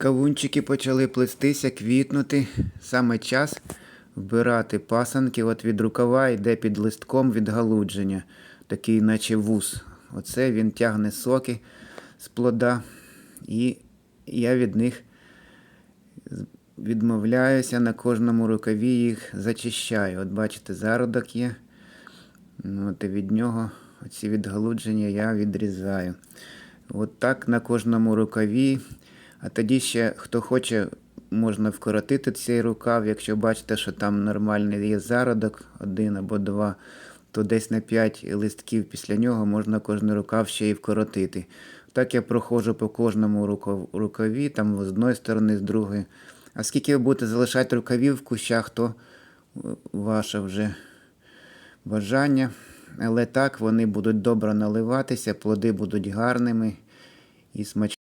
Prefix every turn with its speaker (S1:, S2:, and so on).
S1: Кавунчики почали плестися, квітнути. Саме час вбирати пасанки. От від рукава йде під листком відгалудження, такий наче вус. Оце він тягне соки з плода. І я від них відмовляюся на кожному рукаві їх зачищаю. От бачите, зародок є. Ну, От від нього ці відгалудження я відрізаю. От так на кожному рукаві. А тоді ще, хто хоче, можна вкоротити цей рукав. Якщо бачите, що там нормальний є зародок, один або два, то десь на 5 листків після нього можна кожен рукав ще й вкоротити. Так я проходжу по кожному рукав- рукаві, там з одної сторони, з другої. А скільки ви будете залишати рукавів в кущах, то ваше вже бажання. Але так вони будуть добре наливатися, плоди будуть гарними і смачними.